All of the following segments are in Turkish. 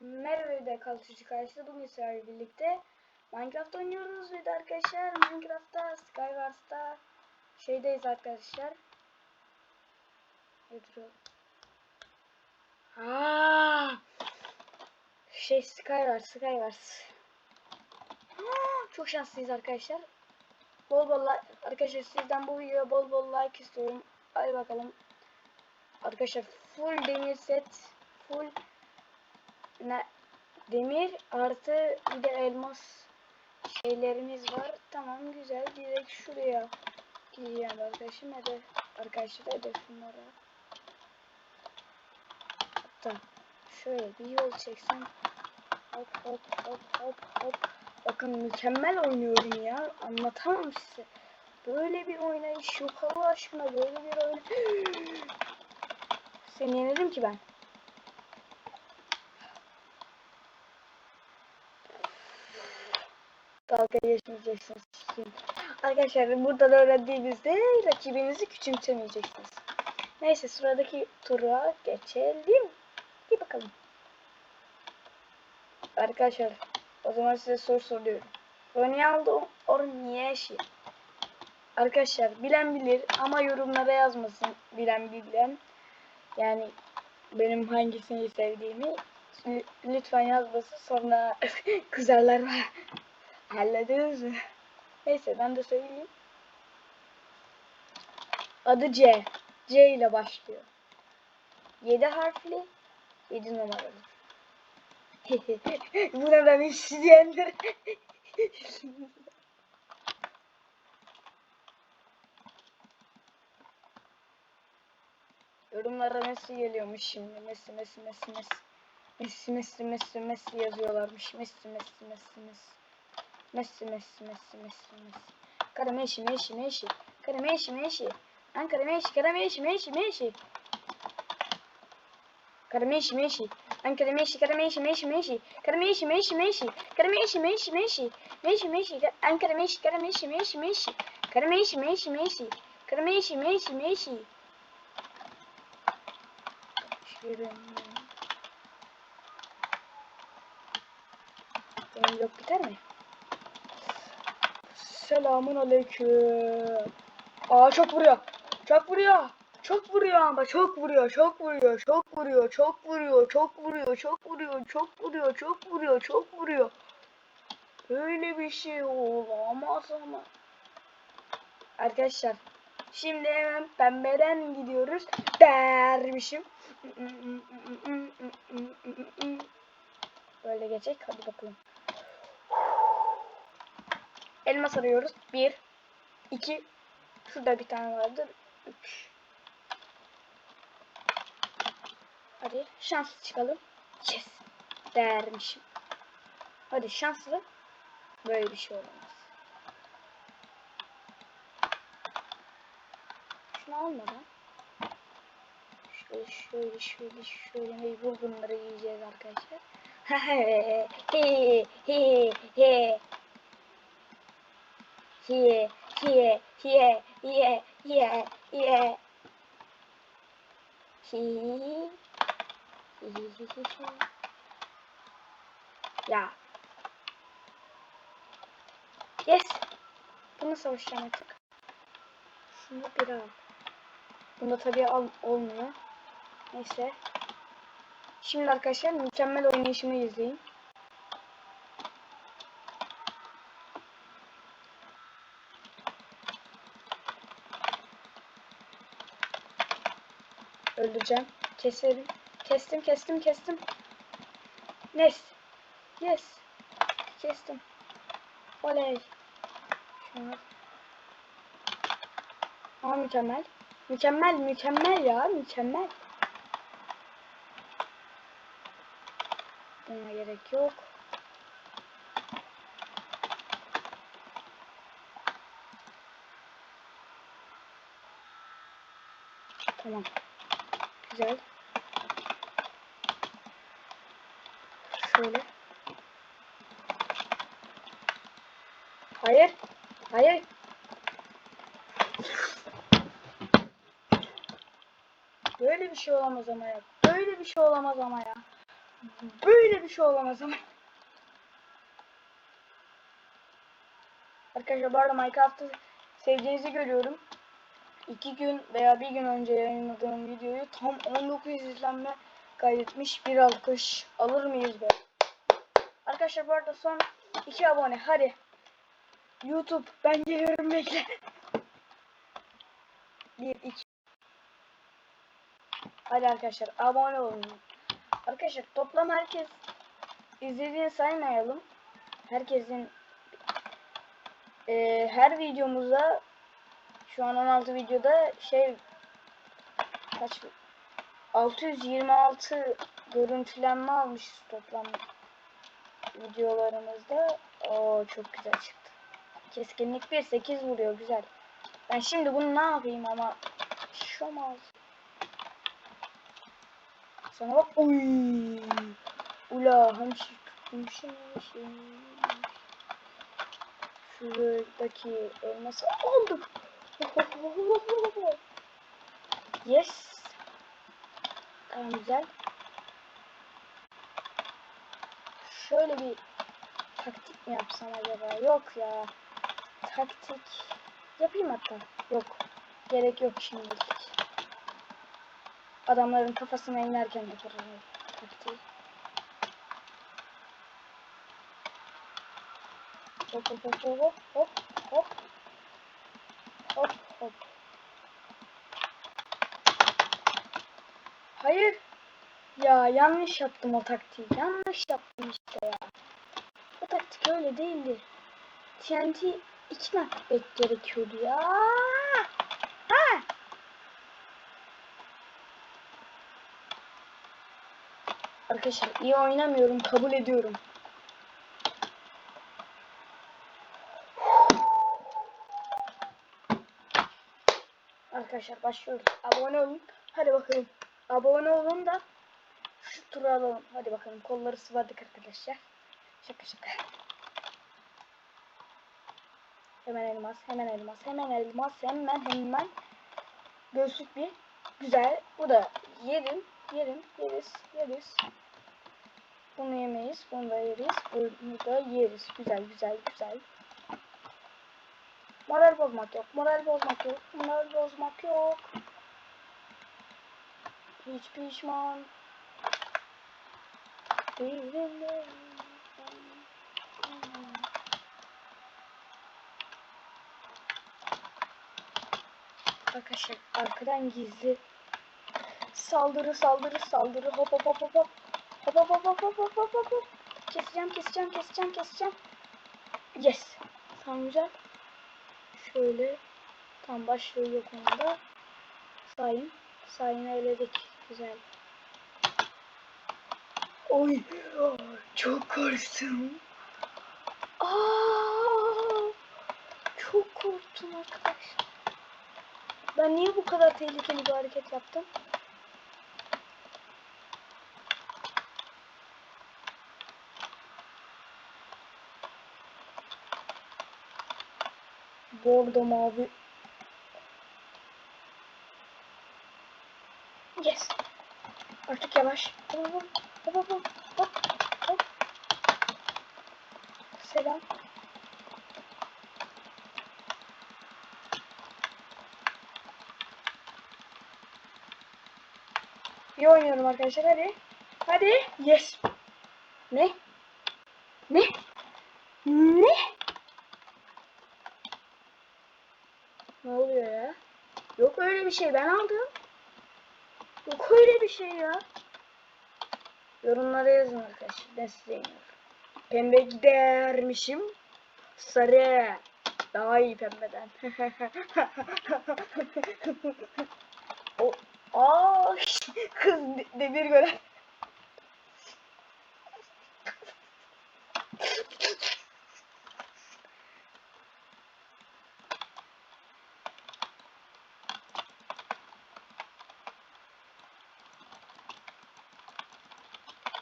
Merhaba de kalçacı karşıda bugün sizlerle birlikte Minecraft oynuyoruz ve arkadaşlar Minecraft'ta Skywars'ta şeydeyiz arkadaşlar. Nedir o? Aa! Şey Skywars, Skywars. Aa, Çok şanslıyız arkadaşlar. Bol bol like, arkadaşlar sizden bu videoya bol bol like istiyorum. Hadi bakalım. Arkadaşlar full demir set, full ne demir artı bir de elmas şeylerimiz var. Tamam güzel. Direkt şuraya gideceğim arkadaşım. Hedef arkadaşlar hedefim oraya. Hatta şöyle bir yol çeksem hop hop hop hop hop bakın mükemmel oynuyorum ya anlatamam size böyle bir oynayış yok Allah aşkına böyle bir oynayış seni yenedim ki ben dalga geçmeyeceksiniz. Arkadaşlar burada da öğrendiğinizde rakibinizi küçümsemeyeceksiniz. Neyse sıradaki tura geçelim. Bir bakalım. Arkadaşlar o zaman size soru soruyorum. Ronaldo Ornieşi. Arkadaşlar bilen bilir ama yorumlara yazmasın bilen bilen. Yani benim hangisini sevdiğimi lütfen yazmasın sonra kızarlar. Hallederiz? Neyse ben de söyleyeyim. Adı C. C ile başlıyor. 7 harfli 7 numaralı. Buna ben isteyenler. Yorumlara Messi geliyormuş şimdi. Messi, Messi, Messi, Messi. Messi, Messi, Messi, Messi yazıyorlarmış. Messi, Messi, Messi, Messi. Messi, Messi, Messi, Messi, Messi. Cara mexe, mexe, mexe. Cara mexe, mexe. Ankara mexe, cara mexe, mexe, mexe. Cara mexe, mexe. Ankara mexe, cara mexe, mexe, mexe. Cara mexe, mexe, mexe. Cara mexe, mexe, mexe. Mexe, mexe. Ankara mexe, cara mexe, mexe, mexe. Cara mexe, mexe, mexe. Cara mexe, mexe, mexe. Şöyle. Benim yok biter mi? Selamun aleyküm. Aa çok vuruyor. Çok vuruyor. Çok vuruyor ama çok vuruyor. Çok vuruyor. Çok vuruyor. Çok vuruyor. Çok vuruyor. Çok vuruyor. Çok vuruyor. Çok vuruyor. Çok vuruyor. Böyle bir şey olamaz ama. Arkadaşlar şimdi hemen pembeden gidiyoruz dermişim. Böyle geçecek. Hadi bakalım. Elmas arıyoruz. Bir, iki, şurada bir tane vardır. Üç. Hadi şanslı çıkalım. Yes. Dermişim. Hadi şanslı. Böyle bir şey olamaz. Şunu almadan. Şöyle şöyle şöyle şöyle mecbur bunları yiyeceğiz arkadaşlar. he he he he Here, here, here, here, here, here. Here. Ya. Yes. Bunu savaşacağım artık. Şunu bir al. Bunda tabii al olmuyor. Neyse. Şimdi arkadaşlar mükemmel oynayışımı izleyin. Öldüreceğim. Keserim. Kestim, kestim, kestim. Yes. Yes. Kestim. Oley. Şunu. Aa mükemmel. Mükemmel, mükemmel ya, mükemmel. Buna gerek yok. Tamam. Güzel. Şöyle. Hayır. Hayır. Böyle bir şey olamaz ama ya. Böyle bir şey olamaz ama ya. Böyle bir şey olamaz ama. Arkadaşlar bu arada Minecraft'ı sevdiğinizi görüyorum. İki gün veya bir gün önce yayınladığım videoyu tam 19 izlenme kaydetmiş bir alkış alır mıyız be? Arkadaşlar bu arada son iki abone hadi. YouTube ben geliyorum bekle. Bir iki. Hadi arkadaşlar abone olun. Arkadaşlar toplam herkes izlediğini saymayalım. Herkesin eee, her videomuza şu an 16 videoda şey kaç 626 görüntülenme almışız toplam videolarımızda. Oo çok güzel çıktı. Keskinlik 1 8 vuruyor güzel. Ben şimdi bunu ne yapayım ama şomaz. Sana bak. Oy. Ula hamşik tutmuşum. Şey. Şuradaki elması aldım. Yes. Tamam güzel. Şöyle bir taktik mi yapsam acaba? Yok ya. Taktik yapayım hatta. Yok. Gerek yok şimdilik. Adamların kafasına inerken yaparım taktiği. Hop hop hop hop hop hop hop hop. Hayır. Ya yanlış yaptım o taktiği. Yanlış yaptım işte ya. O taktik öyle değildi. TNT iki naklet gerekiyordu ya. Ha! Arkadaşlar iyi oynamıyorum kabul ediyorum. Arkadaşlar başlıyoruz. Abone olun. Hadi bakalım. Abone olun da şu turu alalım. Hadi bakalım. Kolları sıvadık arkadaşlar. Şaka şaka. Hemen elmas, hemen elmas, hemen elmas, hemen hemen. Göğsük bir. Güzel. Bu da yerim, yerim, yeriz, yeriz. Bunu yemeyiz, bunu da yeriz, bunu da yeriz. Güzel, güzel, güzel. Moral bozmak yok, moral bozmak yok, moral bozmak yok. Hiç pişman değilim. Arkadaşlar arkadan gizli saldırı saldırı saldırı. Hop hop hop hop hop. Hop hop hop hop hop hop hop keseceğim keseceğim keseceğim keseceğim. Yes. Tamam güzel şöyle tam başlığı yok onda sayın sayın eledik. Güzel. Oy çok korktum. Aa, çok korktum arkadaşlar. Ben niye bu kadar tehlikeli bir hareket yaptım? Bordo mavi. Yes. Artık yavaş. Hop hop hop hop hop. Selam. İyi oynuyorum arkadaşlar hadi. Hadi. Yes. Ne? Ne? Ne oluyor ya? Yok öyle bir şey ben aldım. Yok öyle bir şey ya. Yorumlara yazın arkadaşlar. Ben. Pembe gidermişim. Sarı. Daha iyi pembeden. o Aa, kız de- demir gören.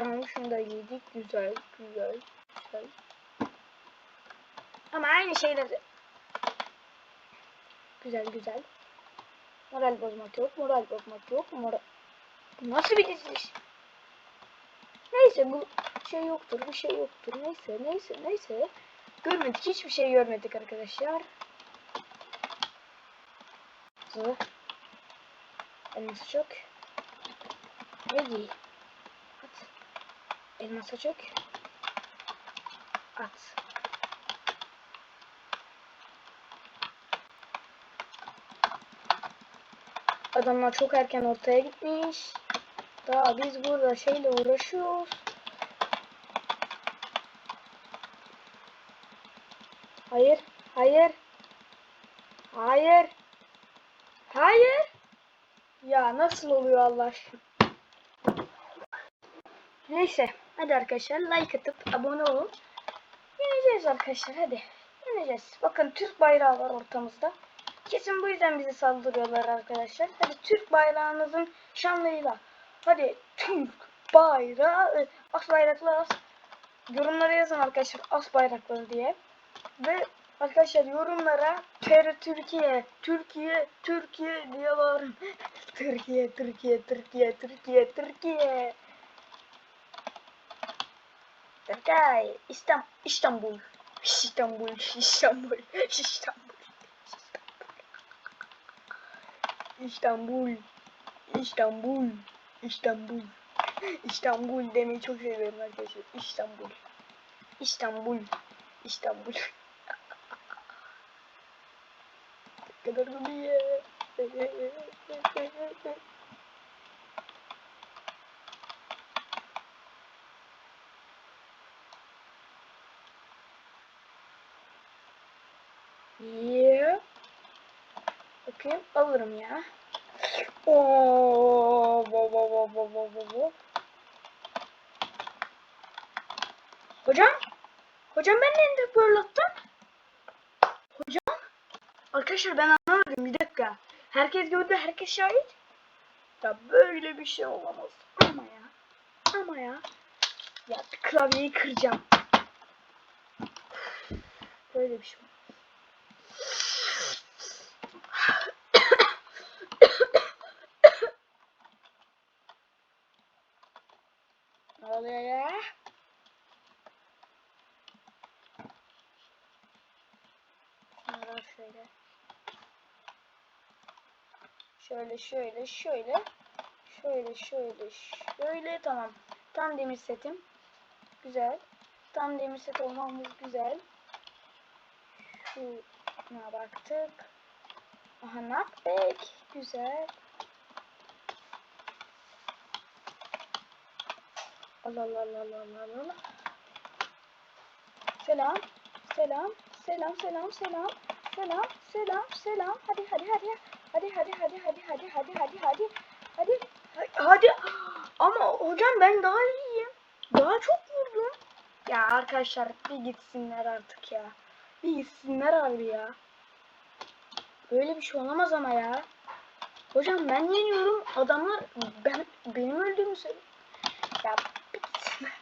Tamam şunu da yedik. Güzel, güzel, güzel. Ama aynı şeyleri. Güzel, güzel. Moral bozmak yok, moral bozmak yok, moral... Nasıl bir diziliş? Neyse. Bu şey yoktur, bir şey yoktur. Neyse, neyse, neyse. Görmedik, hiçbir şey görmedik arkadaşlar. Zı. Elması çok. Ready. At. Elmasa çok. At. Adamlar çok erken ortaya gitmiş. Daha biz burada şeyle uğraşıyoruz. Hayır, hayır. Hayır. Hayır. Ya nasıl oluyor Allah aşkına? Neyse. Hadi arkadaşlar like atıp abone olun. Yeneceğiz arkadaşlar hadi. Yeneceğiz. Bakın Türk bayrağı var ortamızda. Kesin bu yüzden bizi saldırıyorlar arkadaşlar. Hadi Türk bayrağımızın şanlıyla. Hadi Türk bayrağı. As bayraklı as. Yorumlara yazın arkadaşlar as bayrakları diye. Ve arkadaşlar yorumlara TR Türkiye, Türkiye, Türkiye diye bağırın. Türkiye, Türkiye, Türkiye, Türkiye, Türkiye. Türkiye, İstanbul, İstanbul, İstanbul, İstanbul, İstanbul. İstanbul, İstanbul, İstanbul, İstanbul demeyi çok seviyorum arkadaşlar. İstanbul, İstanbul, İstanbul. Ne kadar komik. Yeah. Bakayım alırım ya. Oo, wo, wo, wo, wo, wo, wo. Hocam? Hocam ben ne ender fırlattım? Hocam? Arkadaşlar ben anlamadım bir dakika. Herkes gördü, herkes şahit. Ya böyle bir şey olamaz. Ama ya. Ama ya. Ya klavyeyi kıracağım. Böyle bir şey olmaz. Ne oluyor ya? Şunları şöyle. Şöyle şöyle şöyle. Şöyle şöyle şöyle tamam. Tam demir setim. Güzel. Tam demir set olmamız güzel. Şuna baktık. Aha knockback. Güzel. Allah Allah Allah Allah Allah. Selam. Selam. Selam selam selam. Selam selam selam. Hadi hadi. Hadi hadi hadi hadi hadi hadi hadi hadi. Hadi. Hadi. Ama hocam ben daha iyiyim. Daha çok vurdum. Ya arkadaşlar bir gitsinler artık ya. Bir gitsinler abi ya. Böyle bir şey olamaz ama ya. Hocam ben yeniyorum. Adamlar ben benim öldüğümü söylüyor. Ya bir gitsinler.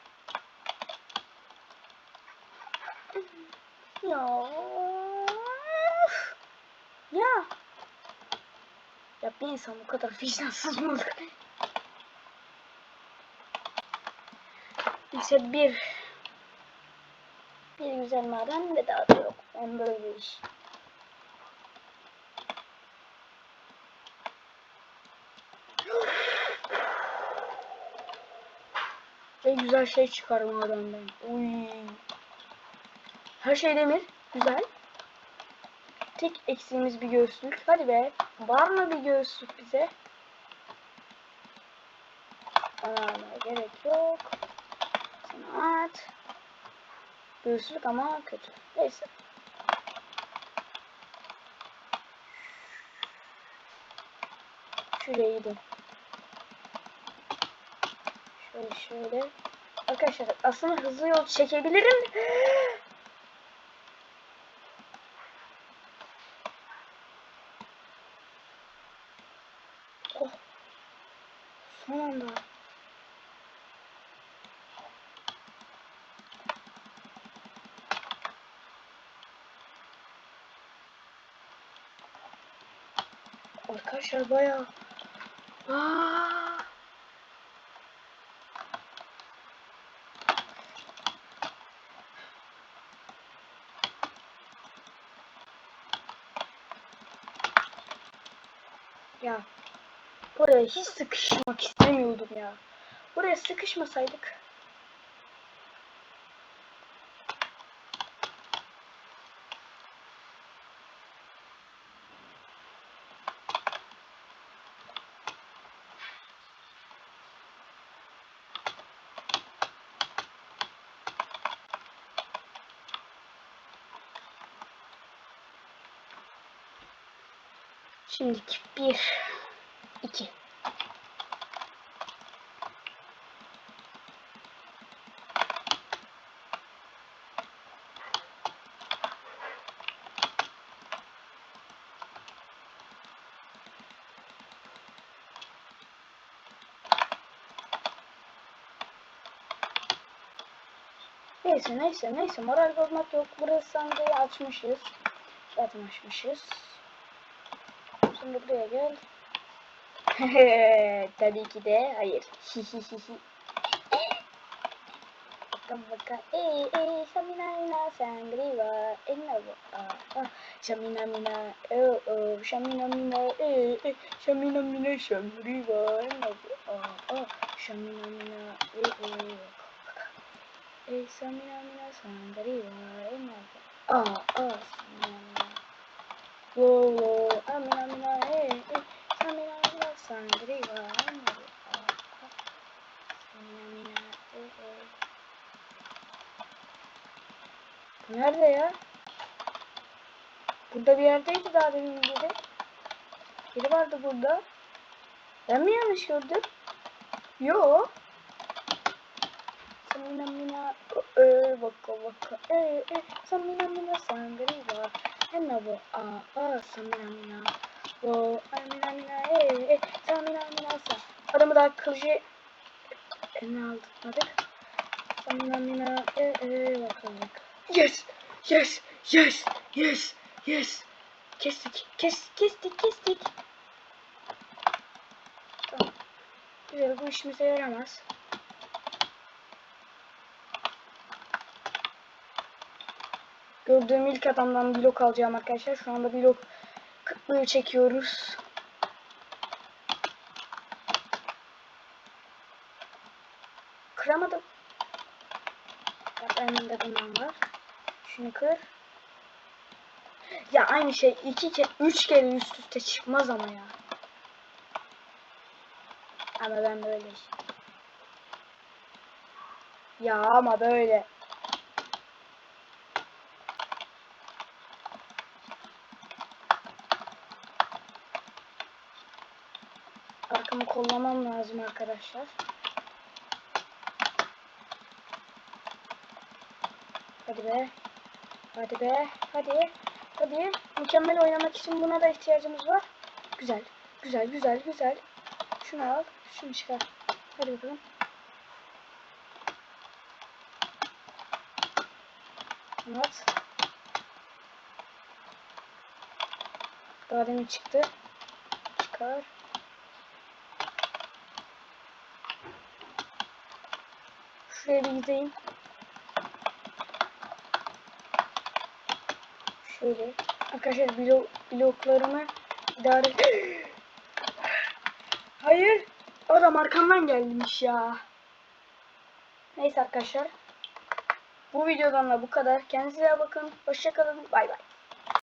Ya. Ya. Ya bir insan bu kadar vicdansız mı olur? İşte bir bir güzel maden ve daha da yok. Ben böyle iş. Ve güzel şey çıkarım madenden. Uy. Her şey demir. Güzel. Tek eksiğimiz bir göğüslük. Hadi be. Var mı bir göğüslük bize? Bana gerek yok. Sana at. Göğüslük ama kötü. Neyse. Şuraya gidin. Şöyle şöyle. Arkadaşlar aslında hızlı yol çekebilirim. arkadaşlar bayağı. Ya buraya hiç sıkışmak istemiyordum ya. Buraya sıkışmasaydık Şimdiki bir, iki. Neyse neyse neyse moral bozmak yok. Burası sandığı açmışız. Zaten açmışız. Şimdi buraya gel. Tabii ki de hayır. Bakalım bakalım. Ey ey şamina mina sangriva. Enna. Ah şamina mina. Oh oh şamina mina. Ey ey şamina mina sangriva. Enna. Ah ah şamina mina. Ey ey. Ey şamina mina sangriva. Enna bu. Ah ah şamina mina. Whoa, whoa, amina, amina, hey, hey, amina, amina, sangriva, amina, ah, ah, amina, amina, hey, hey. Bu nerede ya? Burada bir yerdeydi daha demin biri. Biri vardı burada. Ben mi yanlış gördüm? Yo. Samina mina, ee, baka baka, ee, ee, samina mina, sangriva. Enna bu a a samina mina. Wo amina mina e e samina mina sa. Adamı da kılıcı eline aldırmadık. Samina mina e e bakalım. Yes yes yes yes yes. Kestik kes kestik kestik. Tamam. Güzel bu işimize yaramaz. Gördüğüm ilk adamdan blok alacağım arkadaşlar. Şu anda blok kıtlığı çekiyoruz. Kıramadım. Bak önümde bundan var. Şunu kır. Ya aynı şey iki kere, üç kere üst üste çıkmaz ama ya. Ama ben böyle. Ya ama böyle. Kollamam lazım arkadaşlar. Hadi be. Hadi be. Hadi. Hadi. Mükemmel oynamak için buna da ihtiyacımız var. Güzel. Güzel, güzel, güzel. Şunu al. Şunu çıkar. Hadi bakalım. At. Daha demin çıktı. Çıkar. Şuraya bir gideyim. Şöyle. Arkadaşlar blok, bloklarımı idare... Hayır. Adam arkamdan gelmiş ya. Neyse arkadaşlar. Bu videodan da bu kadar. Kendinize bakın. Hoşçakalın. Bay bay.